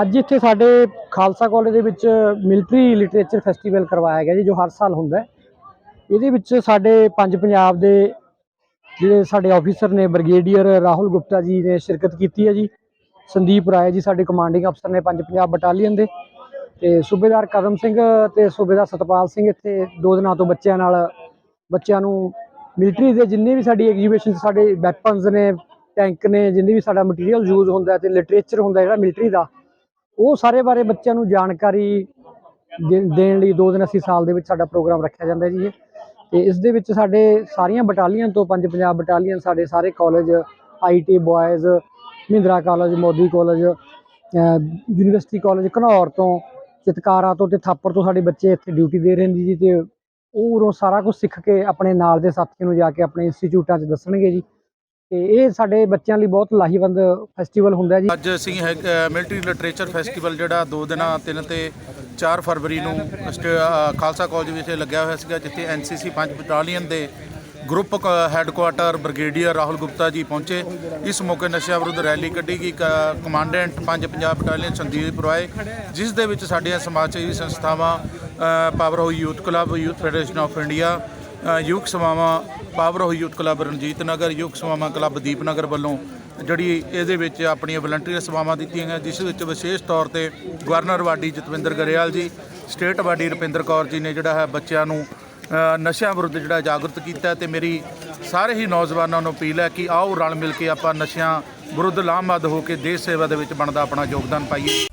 ਅੱਜ ਇੱਥੇ ਸਾਡੇ ਖਾਲਸਾ ਕਾਲਜ ਦੇ ਵਿੱਚ ਮਿਲਟਰੀ ਲਿਟਰੇਚਰ ਫੈਸਟੀਵਲ ਕਰਵਾਇਆ ਗਿਆ ਜੀ, ਜੋ ਹਰ ਸਾਲ ਹੁੰਦਾ ਹੈ। ਇਹਦੇ ਵਿੱਚ ਸਾਡੇ ਪੰਜ ਪੰਜਾਬ ਦੇ ਜਿਹੜੇ ਸਾਡੇ ਆਫੀਸਰ ਨੇ ਬ੍ਰਿਗੇਡੀਅਰ ਰਾਹੁਲ ਗੁਪਤਾ ਜੀ ਨੇ ਸ਼ਿਰਕਤ ਕੀਤੀ ਹੈ ਜੀ। ਸੰਦੀਪ ਰਾਏ ਜੀ ਸਾਡੇ ਕਮਾਂਡਿੰਗ ਅਫਸਰ ਨੇ ਪੰਜ ਪੰਜਾਬ ਬਟਾਲੀਅਨ ਦੇ। ਤੇ ਸੂਬੇਦਾਰ ਕਦਮ ਸਿੰਘ ਤੇ ਸੂਬੇਦਾਰ ਸਤਪਾਲ ਸਿੰਘ ਇੱਥੇ ਦੋ ਦਿਨਾਂ ਤੋਂ ਬੱਚਿਆਂ ਨਾਲ, ਬੱਚਿਆਂ ਨੂੰ ਮਿਲਟਰੀ ਦੇ ਜਿੰਨੇ ਵੀ ਸਾਡੀ ਐਗਜੀਬਿਸ਼ਨ ਸਾਡੇ ਵੈਪਨਸ ਨੇ ਟੈਂਕ ਨੇ, ਜਿੰਨੇ ਵੀ ਸਾਡਾ ਮਟੀਰੀਅਲ ਯੂਜ਼ ਹੁੰਦਾ ਹੈ ਤੇ ਲਿਟਰੇਚਰ ਹੁੰਦਾ ਜਿਹੜਾ ਮਿਲਟਰੀ ਦਾ, ਉਹ ਸਾਰੇ ਬਾਰੇ ਬੱਚਿਆਂ ਨੂੰ ਜਾਣਕਾਰੀ ਦੇ- ਦੇਣ ਲਈ ਦੋ ਦਿਨ ਅਸੀਂ ਸਾਲ ਦੇ ਵਿੱਚ ਸਾਡਾ ਪ੍ਰੋਗਰਾਮ ਰੱਖਿਆ ਜਾਂਦਾ ਜੀ ਇਹ। ਤੇ ਇਸ ਦੇ ਵਿੱਚ ਸਾਡੇ ਸਾਰੀਆਂ ਬਟਾਲੀਅਨ ਤੋਂ ਪੰਜ ਪੰਜਾਬ ਬਟਾਲੀਅਨ ਸਾਡੇ ਸਾਰੇ college IT boys Mahindra college Modi college university college Ghanaur ਤੋਂ, ਚਿਤਕਾਰਾ ਤੋਂ ਤੇ ਥਾਪਰ ਤੋਂ ਸਾਡੇ ਬੱਚੇ ਇੱਥੇ ਡਿਊਟੀ ਦੇ ਰਹੇ ਨੇ ਜੀ ਤੇ ਉਹ ਉਰੋਂ ਸਾਰਾ ਕੁਝ ਸਿੱਖ ਕੇ ਆਪਣੇ ਨਾਲ ਦੇ ਸਾਥੀਆਂ ਨੂੰ ਜਾ ਕੇ ਆਪਣੇ ਇੰਸਟੀਚਿਊਟਾਂ 'ਚ ਦੱਸਣਗੇ ਜੀ। ਤੇ ਇਹ ਸਾਡੇ ਬੱਚਿਆਂ ਲਈ ਬਹੁਤ ਲਾਹੇਵੰਦ ਫੈਸਟੀਵਲ ਹੁੰਦਾ ਜੀ। ਅੱਜ ਅਸੀਂ ਮਿਲਟਰੀ ਲਿਟਰੇਚਰ ਫੈਸਟੀਵਲ ਜਿਹੜਾ 2 ਦਿਨਾਂ 3 ਤੇ 4 ਫਰਵਰੀ ਨੂੰ ਖਾਲਸਾ ਕਾਲਜ ਵਿਖੇ ਲੱਗਿਆ ਹੋਇਆ ਸੀਗਾ ਜਿੱਥੇ ਐਨਸੀਸੀ 5 ਬਟਾਲੀਅਨ ਦੇ group headquarter brigadier Rahul Gupta ji ਪਹੁੰਚੇ। ਇਸ ਮੌਕੇ ਨਸ਼ਿਆਂ ਵਿਰੁੱਧ ਰੈਲੀ ਕੱਢੀ ਗਈ। ਕ- ਕਮਾਂਡੈਂਟ 5 ਪੰਜਾਬ ਬਟਾਲੀਅਨ ਸੰਦੀਪ ਰਾਏ ਜਿਸ ਦੇ ਵਿੱਚ ਸਾਡੀਆਂ ਸਮਾਜ ਸੇਵੀ ਸੰਸਥਾਵਾਂ ਅ, ਪਾਵਰ ਹੋ youth club youth federation of India ਯੁਵਕ ਸਮਾਵਾਂ power youth club Ranjit Nagar ਯੁਵਕ ਸਮਾਵਾਂ ਕਲੱਬ ਦੀਪਨਗਰ ਵੱਲੋਂ ਜਿਹੜੀ ਇਹਦੇ ਵਿੱਚ ਆਪਣੀਆਂ ਵਲੰਟੀਅਰ ਸੇਵਾਵਾਂ ਦਿੱਤੀਆਂ ਗਈਆਂ, ਜਿਸ ਵਿੱਚ ਵਿਸ਼ੇਸ਼ ਤੌਰ ਤੇ ਗਵਰਨਰ ਵਾਡੀ ਜਤਵਿੰਦਰ ਗਰੇਵਾਲ ਜੀ, ਸਟੇਟ ਵਾਡੀ ਰੁਪਿੰਦਰ ਕੌਰ ਜੀ ਨੇ ਜਿਹੜਾ ਹੈ ਬੱਚਿਆਂ ਨੂੰ ਨਸ਼ਿਆਂ ਵਿਰੁੱਧ ਜਿਹੜਾ ਜਾਗਰੂਕ ਕੀਤਾ ਹੈ ਤੇ ਮੇਰੀ ਸਾਰੇ ਹੀ ਨੌਜਵਾਨਾਂ ਨੂੰ ਅਪੀਲ ਹੈ ਕਿ ਆਓ ਰਲ ਮਿਲ ਕੇ ਆਪਾਂ ਨਸ਼ਿਆਂ ਵਿਰੁੱਧ ਲਾਮਬੱਧ ਹੋ ਕੇ ਦੇਸ਼ ਸੇਵਾ ਦੇ ਵਿੱਚ ਬਣਦਾ ਆਪਣਾ ਯੋਗਦਾਨ ਪਾਈਏ।